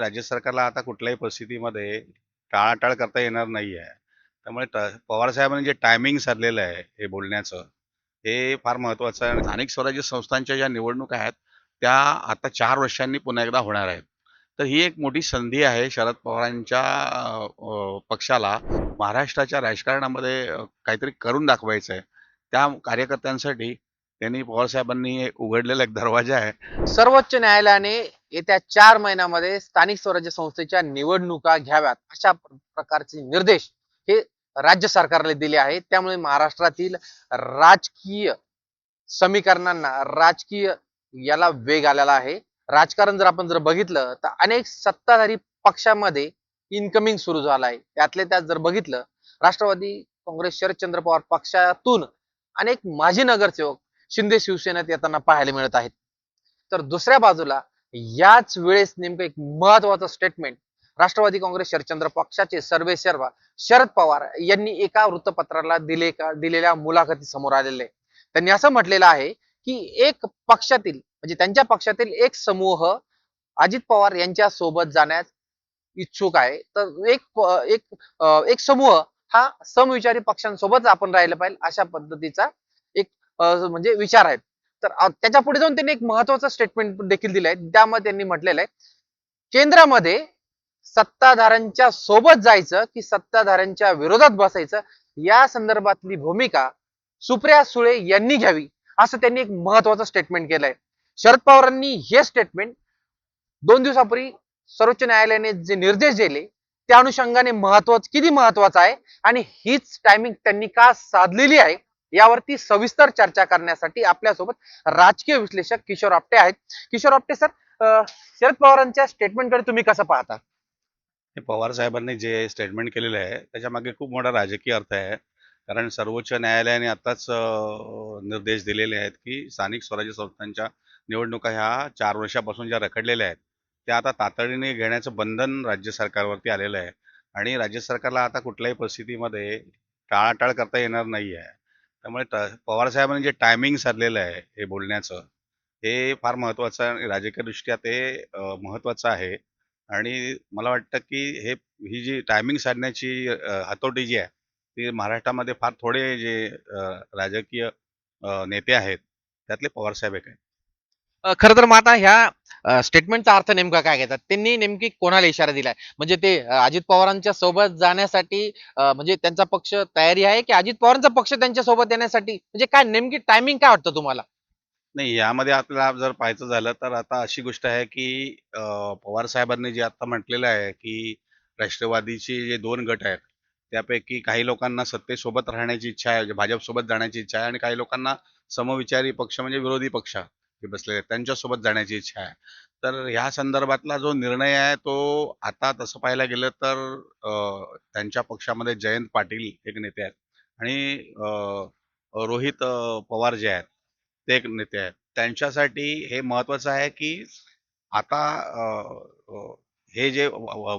राज्य सरकारला आता कुठल्याही परिस्थितीमध्ये टाळाटाळ करता येणार नाही आहे त्यामुळे पवारसाहेबांनी जे टायमिंग साधलेलं आहे हे बोलण्याचं हे फार महत्त्वाचं आहे. स्थानिक स्वराज्य संस्थांच्या ज्या निवडणुका आहेत त्या आता चार वर्षांनी पुन्हा एकदा होणार आहेत. तर ही एक मोठी संधी आहे शरद पवारांच्या पक्षाला महाराष्ट्राच्या राजकारणामध्ये काहीतरी करून दाखवायचं आहे त्या कार्यकर्त्यांसाठी त्यांनी पवारसाहेबांनी उघडलेला एक दरवाजा आहे. सर्वोच्च न्यायालयाने येत्या चार महिन्यामध्ये स्थानिक स्वराज्य संस्थेच्या निवडणुका घ्याव्यात अशा प्रकारचे निर्देश हे राज्य सरकारला दिले आहेत. त्यामुळे महाराष्ट्रातील राजकीय समीकरणांना राजकीय याला वेग आलेला आहे. राजकारण जर आपण जर बघितलं तर अनेक सत्ताधारी पक्षामध्ये इनकमिंग सुरू झालं आहे. त्यातले त्यात जर बघितलं राष्ट्रवादी काँग्रेस शरदचंद्र पवार पक्षातून अनेक माजी नगरसेवक शिंदे शिवसेनेत येताना पाहायला मिळत आहेत तर दुसऱ्या बाजूला याच वेळेस नेमकं एक महत्वाचं स्टेटमेंट राष्ट्रवादी काँग्रेस शरदचंद्र पक्षाचे सर्वे सर्वा शरद पवार यांनी एका वृत्तपत्राला दिले का दिलेल्या मुलाखती समोर आलेले आहे. त्यांनी असं म्हटलेलं आहे की एक पक्षातील म्हणजे त्यांच्या पक्षातील एक समूह अजित पवार यांच्या सोबत जाण्यास इच्छुक आहे तर एक एक एक समूह हा समविचारी पक्षांसोबत आपण राहिलं पाहिजे अशा पद्धतीचा म्हणजे विचार आहेत. तर त्याच्या पुढे जाऊन त्यांनी एक महत्वाचं स्टेटमेंट देखील दिलाय. त्यामध्ये त्यांनी म्हटलेलं आहे केंद्रामध्ये सत्ताधाऱ्यांच्या सोबत जायचं की सत्ताधाऱ्यांच्या विरोधात बसायचं या संदर्भातली भूमिका सुप्रिया सुळे यांनी घ्यावी असं त्यांनी एक महत्वाचं स्टेटमेंट केलंय. शरद पवारांनी हे स्टेटमेंट दोन दिवसापूर्वी सर्वोच्च न्यायालयाने जे निर्देश दिले त्या अनुषंगाने महत्वाचं किती महत्वाचं आहे आणि हीच टायमिंग त्यांनी का साधलेली आहे यावरती सविस्तर चर्चा करण्यासाठी आपल्यासोबत राजकीय विश्लेषक किशोर आपटे आहेत. किशोर आपटे सर शरद पवारांच्या स्टेटमेंटकडे तुम्ही कसं पाहता? हे पवार साहेबांनी जे स्टेटमेंट केलेलं आहे त्याच्यामागे खूप मोठा राजकीय अर्थ आहे. कारण सर्वोच्च न्यायालयाने आताच निर्देश दिलेले आहेत की स्थानिक स्वराज्य संस्थांच्या निवडणुका ह्या चार वर्षापासून ज्या रखडलेल्या आहेत त्या आता तातडीने घेण्याचं बंधन राज्य सरकारवरती आलेलं आहे. आणि राज्य सरकारला आता कुठल्याही परिस्थितीमध्ये टाळाटाळ करता येणार नाही आहे त्यामुळे ट- पवार साहेबांनी जे टायमिंग साधलेलं आहे हे बोलण्याचं हे फार महत्त्वाचं आहे आणि राजकीयदृष्ट्या ते महत्त्वाचं आहे. आणि मला वाटतं की हे ही जी टायमिंग साधण्याची हातोटी जी आहे ती महाराष्ट्रामध्ये फार थोडे जे राजकीय नेते आहेत त्यातले पवारसाहेब एक आहेत. खरं तर मग आता ह्या स्टेटमेंटचा अर्थ नेमका काय घेतात त्यांनी नेमकी कोणाला इशारा दिलाय? म्हणजे ते अजित पवारांच्या सोबत जाण्यासाठी म्हणजे त्यांचा पक्ष तयारी आहे की अजित पवारांचा पक्ष त्यांच्यासोबत येण्यासाठी? म्हणजे काय नेमकी टायमिंग काय वाटतं तुम्हाला? नाही यामध्ये आपल्याला जर पाहायचं झालं तर आता अशी गोष्ट आहे की पवार साहेबांनी जे आता म्हटलेलं आहे की राष्ट्रवादीचे जे दोन गट आहेत त्यापैकी काही लोकांना सत्तेसोबत राहण्याची इच्छा आहे भाजपसोबत जाण्याची इच्छा आहे आणि काही लोकांना समविचारी पक्ष म्हणजे विरोधी पक्ष. जे बसलेले आहेत. त्यांच्यासोबत जाण्याची इच्छा आहे. तर ह्या संदर्भातला जो निर्णय आहे तो आता तसं पाहायला गेलं तर त्यांच्या पक्षामध्ये जयंत पाटील एक नेते आहेत. आणि रोहित पवार जे आहेत ते एक नेते आहेत. त्यांच्यासाठी हे महत्वाचं आहे की आता हे जे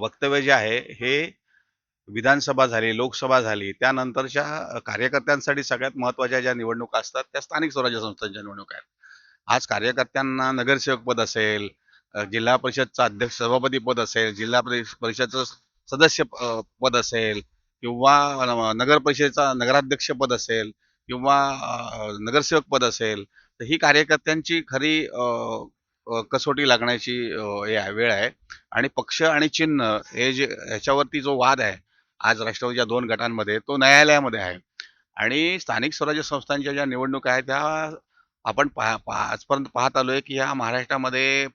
वक्तव्य जे आहे हे विधानसभा झाली लोकसभा झाली त्यानंतरच्या कार्यकर्त्यांसाठी सगळ्यात महत्त्वाच्या ज्या निवडणुका असतात त्या स्थानिक स्वराज्य संस्थांच्या निवडणुका आहेत. आज कार्यकर्त्यांना नगरसेवक पद असेल जिल्हा परिषदचा अध्यक्ष सभापती पद असेल जिल्हा परिषदचं सदस्य पद असेल किंवा नगर परिषदेचा नगराध्यक्ष पद असेल किंवा नगरसेवक पद असेल तर ही कार्यकर्त्यांची खरी कसोटी लागण्याची हे आहे, वेळ आहे. आणि पक्ष आणि चिन्ह हे जे ह्याच्यावरती जो वाद आहे आज राष्ट्रवादीच्या दोन गटांमध्ये तो न्यायालयामध्ये आहे. आणि स्थानिक स्वराज्य संस्थांच्या ज्या निवडणुका आहेत त्या आपण पहा पहा आजपर्यंत पाहत आलोय की ह्या महाराष्ट्रामध्ये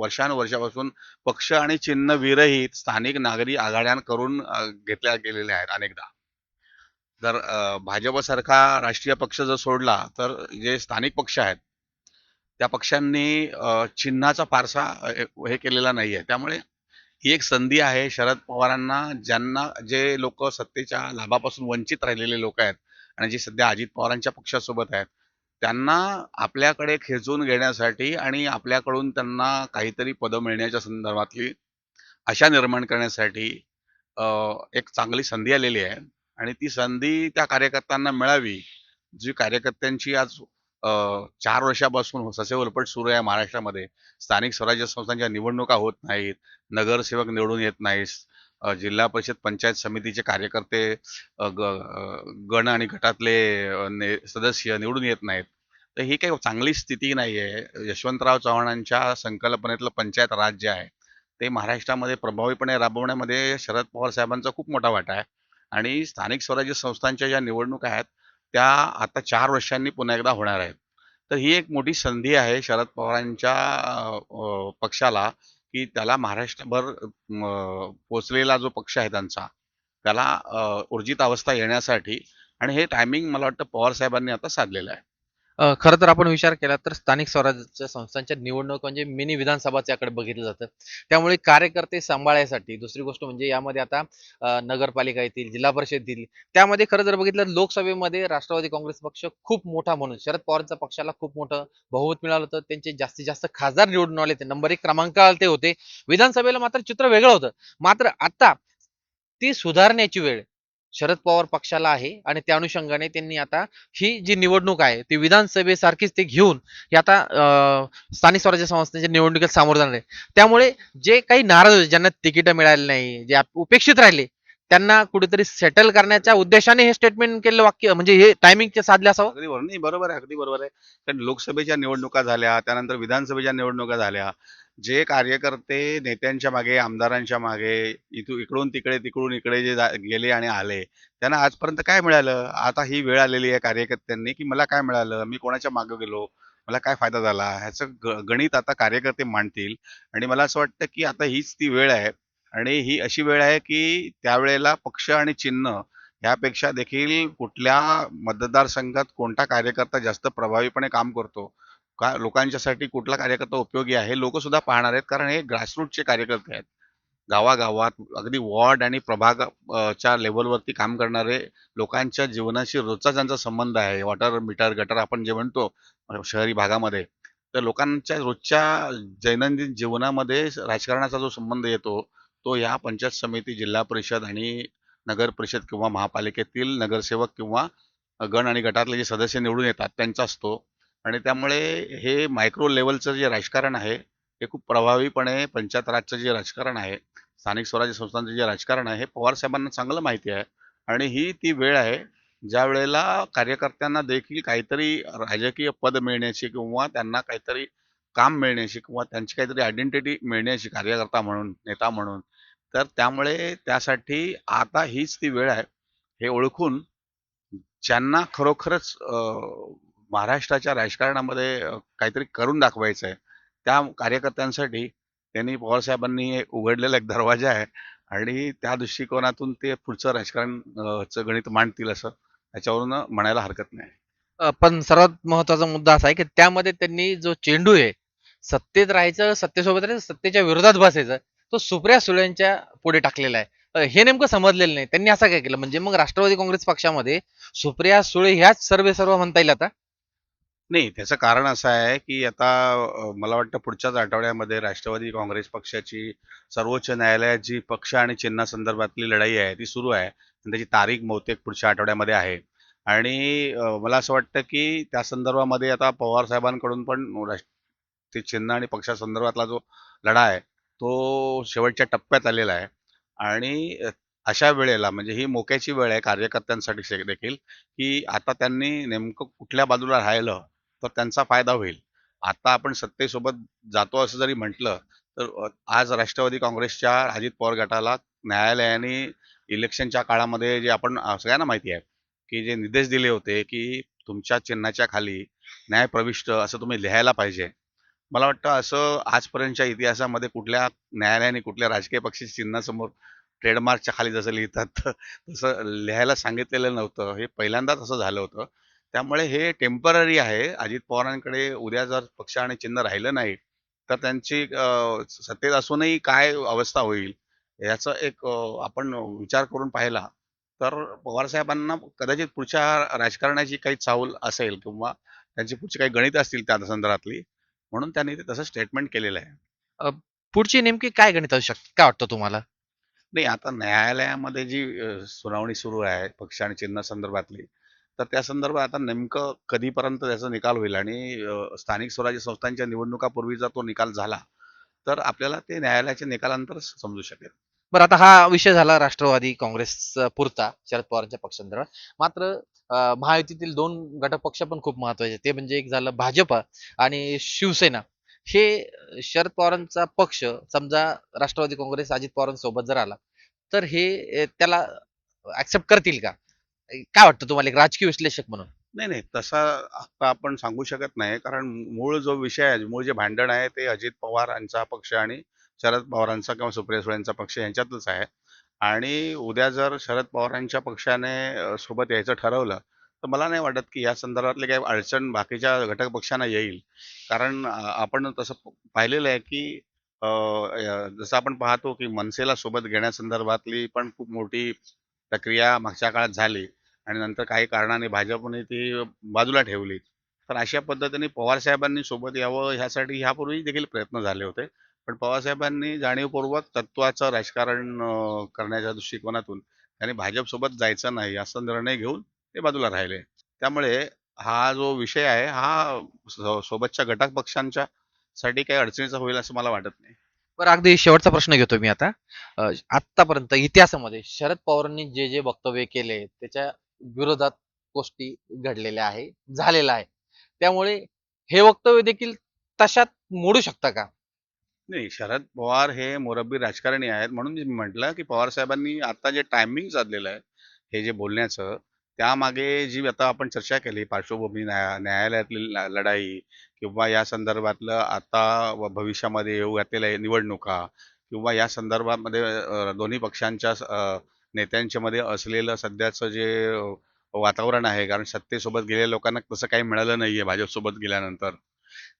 वर्षानुवर्षापासून पक्ष आणि चिन्ह विरहित स्थानिक नागरी आघाड्यां करून घेतल्या गेलेल्या आहेत अनेकदा. जर भाजपसारखा राष्ट्रीय पक्ष जर सोडला तर जे स्थानिक पक्ष आहेत त्या पक्षांनी चिन्हाचा फारसा हे केलेला नाहीये. त्यामुळे ही एक संधी आहे शरद पवारांना ज्यांना जे लोक सत्तेच्या लाभापासून वंचित राहिलेले लोक आहेत आणि जे सध्या अजित पवारांच्या पक्षासोबत आहेत त्यांना आपल्याकडे खेचून घेण्यासाठी आणि आपल्याकडून त्यांना काहीतरी पदं मिळण्याच्या संदर्भातली आशा निर्माण करण्यासाठी एक चांगली संधी आलेली आहे. आणि ती संधी त्या कार्यकर्त्यांना मिळावी जी कार्यकर्त्यांची आज चार वर्षापासून ससे उलपट सुरू आहे महाराष्ट्रामध्ये. स्थानिक स्वराज्य संस्थांच्या निवडणुका होत नाहीत नगरसेवक निवडून येत नाहीत जिल्हा परिषद पंचायत समितीचे कार्यकर्ते गण आणि गटातले ने- सदस्य निवडून येत नाहीत. तर ही काही चांगली स्थिती नाही आहे यशवंतराव चव्हाणांच्या संकल्पनेतलं पंचायत राज्य आहे ते महाराष्ट्रामध्ये प्रभावीपणे राबवण्यामध्ये शरद पवार साहेबांचा खूप मोठा वाटा आहे. आणि स्थानिक स्वराज्य संस्थांच्या ज्या निवडणुका आहेत त्या आता चार वर्षांनी पुन्हा एकदा होणार आहेत. तर ही एक मोठी संधी आहे शरद पवारांच्या पक्षाला. की त्याला महाराष्ट्रभर पोचलेला जो पक्ष आहे त्यांचा त्याला उर्जित ऊर्जित अवस्था येण्यासाठी आणि हे टायमिंग मला वाटतं पवार साहेबांनी आता साधलेलं आहे. खरं तर आपण विचार केला तर स्थानिक स्वराज्य संस्थांच्या निवडणूक म्हणजे मिनी विधानसभाच याकडे बघितलं जातं. त्यामुळे कार्यकर्ते सांभाळायसाठी दुसरी गोष्ट म्हणजे यामध्ये आता नगरपालिका येतील जिल्हा परिषद येतील. त्यामध्ये खरं जर बघितलं लोकसभेमध्ये राष्ट्रवादी काँग्रेस पक्ष खूप मोठा म्हणून शरद पवारांच्या पक्षाला खूप मोठं बहुमत मिळालं होतं. त्यांचे जास्तीत जास्त खासदार निवडून आले ते नंबर एक क्रमांकाला ते होते. विधानसभेला मात्र चित्र वेगळं होतं. मात्र आता ती सुधारण्याची वेळ शरद पवार पक्षाला आहे आणि त्या अनुषंगाने त्यांनी आता ही जी निवडणूक आहे ती विधानसभेसारखीच ते घेऊन हे आता स्थानिक स्वराज्य संस्थेच्या निवडणुकीत सामोरं जाणार आहे. त्यामुळे जे काही नाराज होते ज्यांना तिकीट मिळाली नाही जे उपेक्षित राहिले त्यांना कुठेतरी सेटल करण्याच्या उद्देशाने हे स्टेटमेंट केलेलं वाक्य म्हणजे हे टायमिंग साधले असावं? अगदी बरोबर नाही बरोबर आहे अगदी बरोबर आहे. कारण लोकसभेच्या निवडणुका झाल्या त्यानंतर विधानसभेच्या निवडणुका झाल्या. जे कार्यकर्ते नेत्यांच्या मागे आमदारांच्या मागे इथून इकडून तिकडे तिकडून इकडे जे जा- गेले आणि आले त्यांना आजपर्यंत काय मिळालं? आता ही वेळ आलेली आहे कार्यकर्त्यांनी की मला काय मिळालं? मी कोणाच्या मागे गेलो? मला काय फायदा झाला? ह्याचं ग- गणित आता कार्यकर्ते मांडतील. आणि मला असं वाटतं की आता हीच ती वेळ आहे. आणि ही अशी वेळ आहे की त्यावेळेला पक्ष आणि चिन्ह यापेक्षा देखील कुठल्या मतदारसंघात कोणता कार्यकर्ता जास्त प्रभावीपणे काम करतो का लोकांच्यासाठी कुठला कार्यकर्ता उपयोगी आहे लोक सुद्धा पाहणार आहेत. कारण हे ग्रासरूटचे कार्यकर्ते आहेत. गावागावात अगदी वॉर्ड आणि प्रभाग च्या लेवलवरती काम करणारे लोकांच्या जीवनाशी रोजचा ज्यांचा संबंध आहे. वॉटर मीटर गटर आपण जे म्हणतो शहरी भागामध्ये तर लोकांच्या रोजच्या दैनंदिन जीवनामध्ये राजकारणाचा जो संबंध येतो तो या पंचायत समिती जिल्हा परिषद आणि नगर परिषद किंवा महापालिकेतील नगरसेवक किंवा गण आणि गटातले जे सदस्य निवडून येतात त्यांचा असतो. आणि त्यामुळे हे मायक्रो लेवलचं जे राजकारण आहे हे खूप प्रभावीपणे पंचायत राजचं जे राजकारण आहे स्थानिक स्वराज्य संस्थांचं जे राजकारण आहे हे पवार साहेबांना चांगलं माहिती आहे. आणि ही ती वेळ आहे ज्या वेळेला कार्यकर्त्यांना देखील काहीतरी राजकीय पद मिळण्याची किंवा त्यांना काहीतरी काम मिळण्याची किंवा त्यांची काहीतरी आयडेंटिटी मिळण्याची कार्यकर्ता म्हणून नेता म्हणून तर त्यामुळे त्यासाठी आता हीच ती वेळ आहे. हे ओळखून ज्यांना खरोखरच महाराष्ट्राच्या राजकारणामध्ये काहीतरी करून दाखवायचं आहे त्या कार्यकर्त्यांसाठी त्यांनी पवारसाहेबांनी एक उघडलेला एक दरवाजा आहे आणि त्या दृष्टिकोनातून ते पुढचं राजकारणचं गणित मांडतील असं त्याच्यावरून म्हणायला हरकत नाही. पण सर्वात महत्त्वाचा मुद्दा असा आहे की त्यामध्ये त्यांनी जो चेंडू आहे सत्तेत राहायचं सत्तेसोबत राहायचं सत्तेच्या विरोधात बसायचं तो सुप्रिया सुळेंच्या पुढे टाकलेला आहे. हे नेमकं समजलेलं नाही. त्यांनी असं काय केलं? म्हणजे मग राष्ट्रवादी काँग्रेस पक्षामध्ये सुप्रिया सुळे ह्याच सर्वे सर्व म्हणता येईल आता? नाही त्याचं कारण असं आहे की आता मला वाटतं पुढच्याच आठवड्यामध्ये राष्ट्रवादी काँग्रेस पक्षाची सर्वोच्च न्यायालयात जी पक्ष आणि चिन्हासंदर्भातली लढाई आहे ती सुरू आहे. आणि त्याची तारीख बहुतेक पुढच्या आठवड्यामध्ये आहे. आणि मला असं वाटतं की त्या संदर्भामध्ये आता पवार साहेबांकडून पण राष्ट्र- ते चिन्ह आणि पक्षासंदर्भातला जो लढा आहे तो शेवटच्या टप्प्यात आलेला आहे. आणि अशा वेळेला म्हणजे ही मोक्याची वेळ आहे कार्यकर्त्यांसाठी देखील की आता त्यांनी नेमकं कुठल्या बाजूला राहिलं तर त्यांचा फायदा होईल. आता आपण सत्तेसोबत जातो असं जरी म्हटलं तर आज राष्ट्रवादी काँग्रेसच्या अजित पवार गटाला न्यायालयाने इलेक्शनच्या काळामध्ये जे आपण सगळ्यांना माहिती आहे की जे निर्देश दिले होते की तुमच्या चिन्हाच्या खाली न्याय प्रविष्ट असं तुम्ही लिहायला पाहिजे. मला वाटतं असं आजपर्यंतच्या इतिहासामध्ये कुठल्या न्यायालयाने कुठल्या राजकीय पक्षाच्या चिन्हासमोर ट्रेडमार्कच्या खाली जसं लिहितात तसं लिहायला सांगितलेलं नव्हतं. हे पहिल्यांदाच असं झालं होतं. त्यामुळे हे टेंपररी आहे. अजित पवारांकडे उद्या जर पक्ष आणि चिन्ह राहिलं नाही तर त्यांची सत्तेत असूनही काय अवस्था होईल याचा एक आपण विचार करून पाहिला तर पवार साहेबांना कदाचित पुढच्या राजकारणाची काही चावल असेल किंवा त्यांची पुढची काही गणित असतील त्या संदर्भातली म्हणून त्यांनी ते तसं स्टेटमेंट केलेलं आहे. पुढची नेमकी काय गणित असू शकते? काय वाटतं तुम्हाला? नाही आता न्यायालयामध्ये जी सुनावणी सुरू आहे पक्ष आणि चिन्ह संदर्भातली तर त्या संदर्भात आता नेमकं कधीपर्यंत त्याचा निकाल होईल आणि स्थानिक स्वराज्य संस्थांच्या निवडणुकापूर्वी जर तो निकाल झाला तर आपल्याला ते न्यायालयाच्या निकालानंतर समजू शकेल. बरं आता हा विषय झाला राष्ट्रवादी काँग्रेस पुरता शरद पवारांच्या पक्षांतर्गत मात्र महायुतीतील दोन घटक पक्ष पण खूप महत्त्वाचे ते म्हणजे एक झालं भाजपा आणि शिवसेना. हे शरद पवारांचा पक्ष समजा राष्ट्रवादी काँग्रेस अजित पवारांसोबत जर आला तर हे त्याला ऍक्सेप्ट करतील का? काय वाटतं तुम्हाला एक राजकीय विश्लेषक म्हणून? नाही नाही तसा आता आपण सांगू शकत नाही कारण मूळ जो विषय आहे मूळ जे भांडण आहे ते अजित पवार यांचा पक्ष आणि शरद पवारांचा किंवा सुप्रिया सुळेंचा पक्ष यांच्यातच आहे. आणि उद्या जर शरद पवारांच्या पक्षाने सोबत यायचं ठरवलं तर मला नाही वाटत की या संदर्भातले काही अडचण बाकीच्या घटक पक्षांना येईल. कारण आपण तसं पाहिलेलं आहे की जसं आपण पाहतो की मनसेला सोबत घेण्यासंदर्भातली पण खूप मोठी प्रक्रिया मागच्या काळात झाली. आणि नंतर काही कारणाने भाजपने ती बाजूला ठेवली. तर अशा पद्धतीने पवार साहेबांनी सोबत यावं ह्यासाठी ह्यापूर्वी देखील प्रयत्न झाले होते. पण पवार साहेबांनी जाणीवपूर्वक तत्वाचं राजकारण करण्याच्या दृष्टिकोनातून त्यांनी भाजपसोबत जायचं नाही असा निर्णय घेऊन ते बाजूला राहिले. त्यामुळे हा जो विषय आहे हा सोबतच्या घटक पक्षांच्या साठी काही अडचणीचा होईल असं मला वाटत नाही. बरं अगदी शेवटचा प्रश्न घेतो मी आता. आतापर्यंत इतिहासामध्ये शरद पवारांनी जे जे वक्तव्य केले त्याच्या विरोधात गोष्टी घडलेल्या आहे झालेल्या आहे. त्यामुळे हे वक्तव्य देखील तशात मोडू शकता का? नाही शरद पवार हे मोरब्बी राजकारणी आहेत म्हणून मी म्हटलं की पवार साहेबांनी आता जे टायमिंग साधलेलं आहे हे जे बोलण्याचं त्यामागे जी आता आपण चर्चा केली पार्श्वभूमी न्याया न्यायालयातली लढाई किंवा या संदर्भातलं आता भविष्यामध्ये येऊ घातलेल्या निवडणुका किंवा या संदर्भामध्ये दोन्ही पक्षांच्या नेत्यांच्यामध्ये नेत्यांच्या मध्ये असलेलं सध्याचं जे वातावरण आहे कारण सत्तेसोबत गेलेल्या लोकांना तसं काही मिळालं नाहीये भाजपसोबत गेल्यानंतर.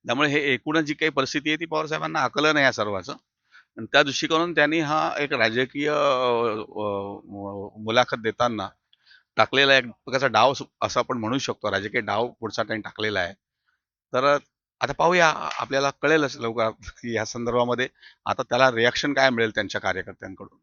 त्यामुळे हे एकूणच जी काही परिस्थिती आहे ती पवार साहेबांना आकलन आहे या सर्वांचं. आणि त्या दृष्टिकोनातून त्यांनी हा एक राजकीय मुलाखत देताना टाकलेला एक प्रकारचा डाव असं आपण म्हणू शकतो. राजकीय डाव पुढचा त्यांनी टाकलेला आहे. तर आता पाहूया आपल्याला कळेलच लवकर या संदर्भामध्ये आता त्याला रिॲक्शन काय मिळेल त्यांच्या कार्यकर्त्यांकडून.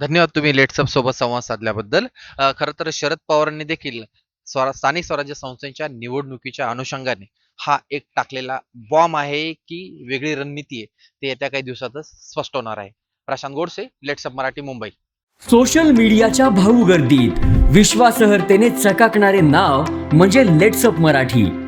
धन्यवाद तुम्ही लेट्सअप सोबत संवाद साधल्याबद्दल. अं, खरं तर शरद पवारांनी देखील स्वरा स्थानिक स्वराज्य संस्थेच्या निवडणुकीच्या अनुषंगाने हा एक टाकलेला बॉम्ब आहे की वेगळी रणनीती आहे ते येत्या काही दिवसातच स्पष्ट होणार आहे. प्रशांत गोडसे लेट्सअप मराठी मुंबई. सोशल मीडियाच्या भाऊ गर्दीत विश्वासार्हतेने चकाकणारे नाव म्हणजे लेट्सअप मराठी.